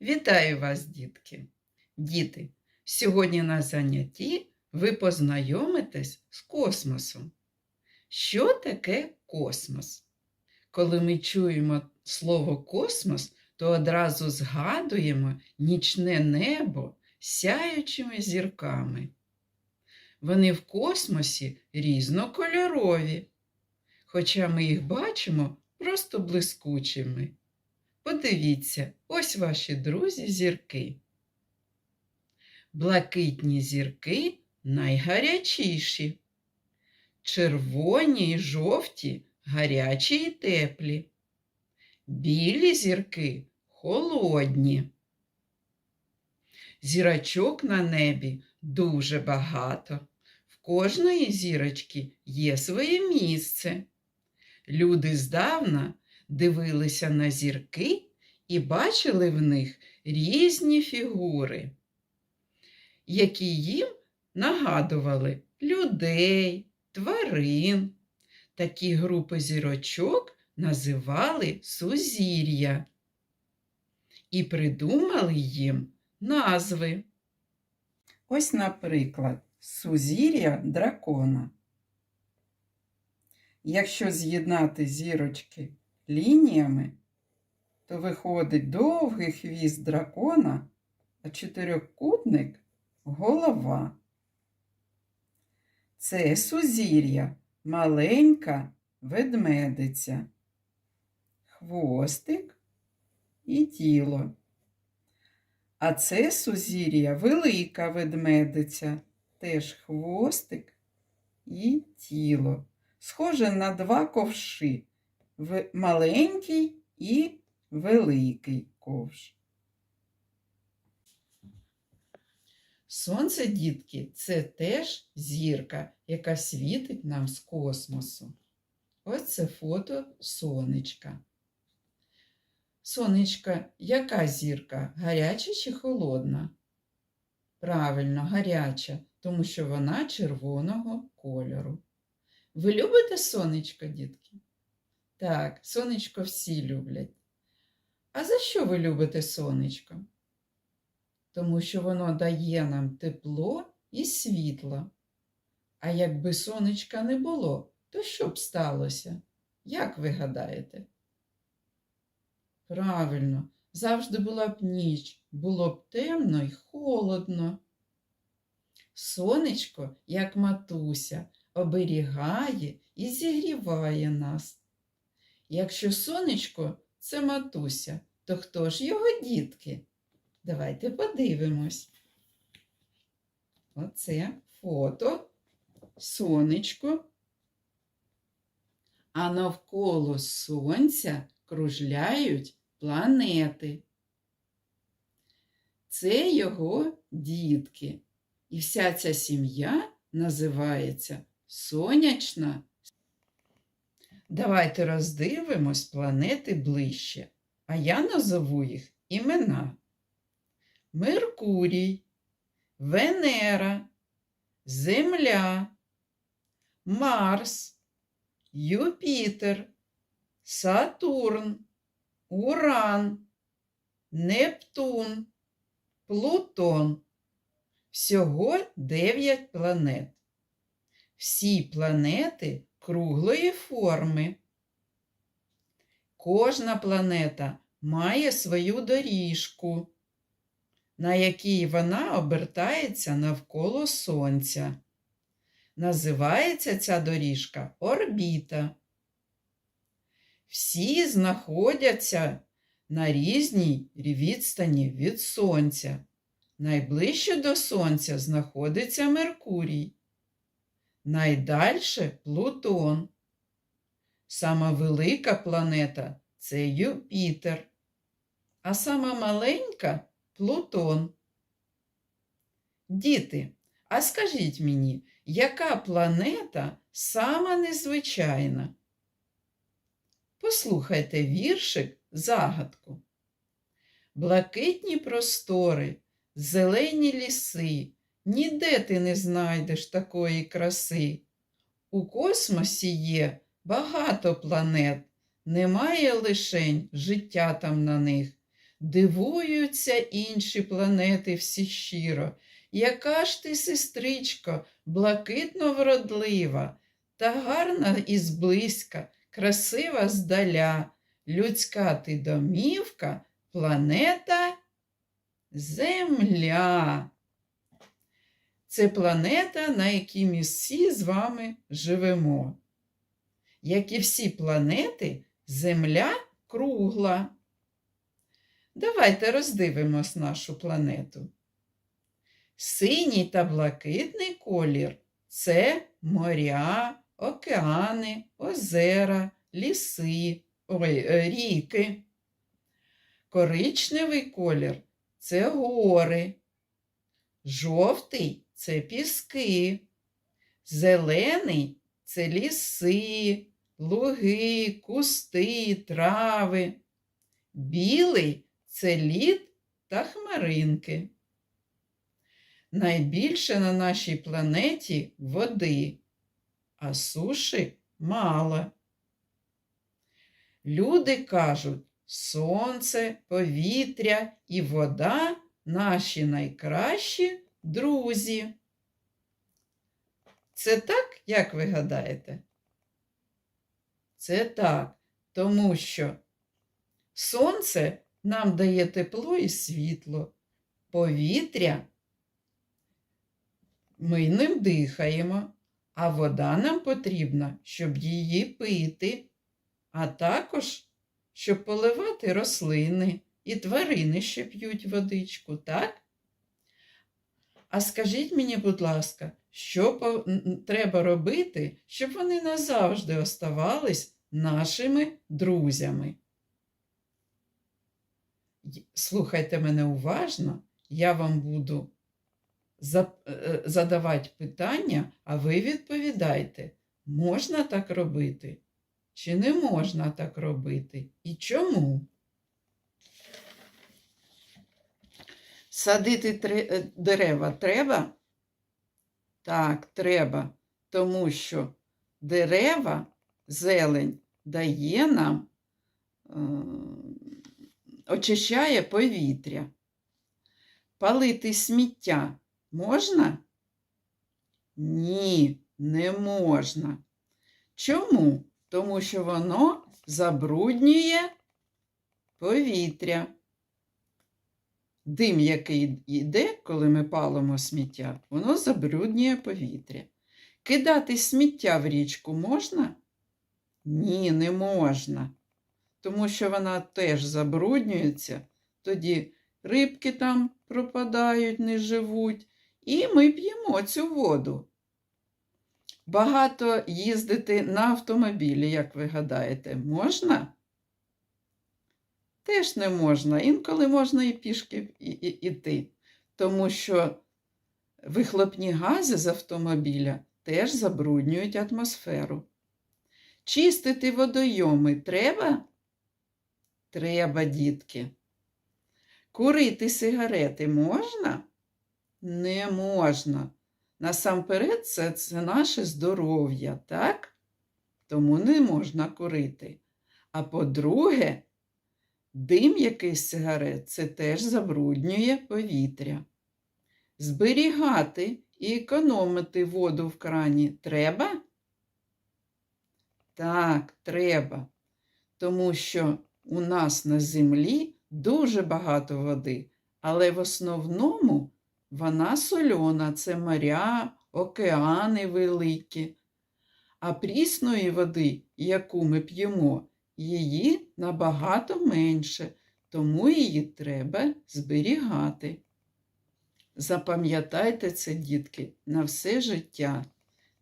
Вітаю вас, дітки! Діти, сьогодні на занятті ви познайомитесь з космосом. Що таке космос? Коли ми чуємо слово космос, то одразу згадуємо нічне небо сяючими зірками. Вони в космосі різнокольорові, хоча ми їх бачимо просто блискучими. Подивіться, ось ваші друзі зірки. Блакитні зірки найгарячіші. Червоні й жовті гарячі й теплі. Білі зірки холодні. Зірочок на небі дуже багато. В кожної зірочки є своє місце. Люди здавна дивилися на зірки і бачили в них різні фігури, які їм нагадували людей, тварин. Такі групи зірочок називали сузір'я і придумали їм назви. Ось, наприклад, сузір'я дракона. Якщо з'єднати зірочки лініями, то виходить довгий хвіст дракона, а чотирьохкутник голова. Це сузір'я, маленька ведмедиця, хвостик і тіло. А це сузір'я велика ведмедиця, теж хвостик і тіло. Схоже на два ковши в- маленький і великий ковш. Сонце, дітки, це теж зірка, яка світить нам з космосу. Ось це фото сонечка. Сонечка, яка зірка? Гаряча чи холодна? Правильно, гаряча, тому що вона червоного кольору. Ви любите сонечко, дітки? Так, сонечко всі люблять. А за що ви любите сонечко? Тому що воно дає нам тепло і світло. А якби сонечка не було, то що б сталося? Як ви гадаєте? Правильно, завжди була б ніч, було б темно й холодно. Сонечко, як матуся, оберігає і зігріває нас. Якщо сонечко це матуся, то хто ж його дітки? Давайте подивимось. Оце фото, сонечко. А навколо сонця кружляють планети. Це його дітки. І вся ця сім'я називається сонячна. Давайте роздивимось планети ближче, а я назову їх імена. Меркурій, Венера, Земля, Марс, Юпітер, Сатурн, Уран, Нептун, Плутон. Всього 9 планет. Всі планети круглої форми. Кожна планета має свою доріжку, на якій вона обертається навколо Сонця. Називається ця доріжка орбіта. Всі знаходяться на різній відстані від Сонця. Найближче до Сонця знаходиться Меркурій. Найдальше Плутон. Сама велика планета це Юпітер, а сама маленька Плутон. Діти, а скажіть мені, яка планета сама незвичайна? Послухайте віршик загадку. Блакитні простори, зелені ліси, ніде ти не знайдеш такої краси. У космосі є багато планет, немає лишень життя там на них. дивуються інші планети всі щиро. Яка ж ти, сестричко, блакитно вродлива, та гарна і зблизька, красива здаля, людська ти домівка, планета Земля. Це планета, на якій ми всі з вами живемо. Як і всі планети, Земля кругла. Давайте роздивимось нашу планету. Синій та блакитний колір це моря, океани, озера, ліси, ой, е, ріки. Коричневий колір це гори. Жовтий це піски. Зелений це ліси, луги, кусти, трави. Білий це лід та хмаринки. Найбільше на нашій планеті води, а суші мало. Люди кажуть, сонце, повітря і вода наші найкращі друзі. Це так, як ви гадаєте? Це так, тому що сонце нам дає тепло і світло, повітря ми ним дихаємо, а вода нам потрібна, щоб її пити, а також, щоб поливати рослини і тварини, що п'ють водичку, так? А скажіть мені, будь ласка, що треба робити, щоб вони назавжди оставались нашими друзями? Слухайте мене уважно, я вам буду е, задавати питання, а ви відповідайте, можна так робити чи не можна так робити і чому? Садити е, дерева треба? Так, треба, тому що дерева, зелень дає нам, е, очищає повітря. Палити сміття можна? Ні, не можна. Чому? Тому що воно забруднює повітря. Дим, який йде, коли ми палимо сміття, воно забруднює повітря. Кидати сміття в річку можна? Ні, не можна. Тому що вона теж забруднюється, тоді рибки там пропадають, не живуть, і ми п'ємо цю воду. Багато їздити на автомобілі, як ви гадаєте, можна? Теж не можна. Інколи можна і пішки іти, тому що вихлопні гази з автомобіля теж забруднюють атмосферу. Чистити водойоми треба? Треба, дітки. Курити сигарети можна? Не можна. Насамперед, це, це наше здоров'я, так? Тому не можна курити. А по-друге, дим якийсь сигарет це теж забруднює повітря. Зберігати і економити воду в крані треба? Так, треба. Тому що у нас на землі дуже багато води, але в основному вона сольона, це моря, океани великі. А прісної води, яку ми п'ємо, її набагато менше, тому її треба зберігати. Запам'ятайте це, дітки, на все життя.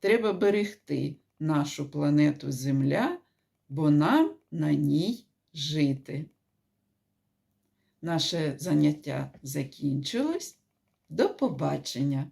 Треба берегти нашу планету Земля, бо нам на ній жити. Наше заняття закінчилось. До побачення!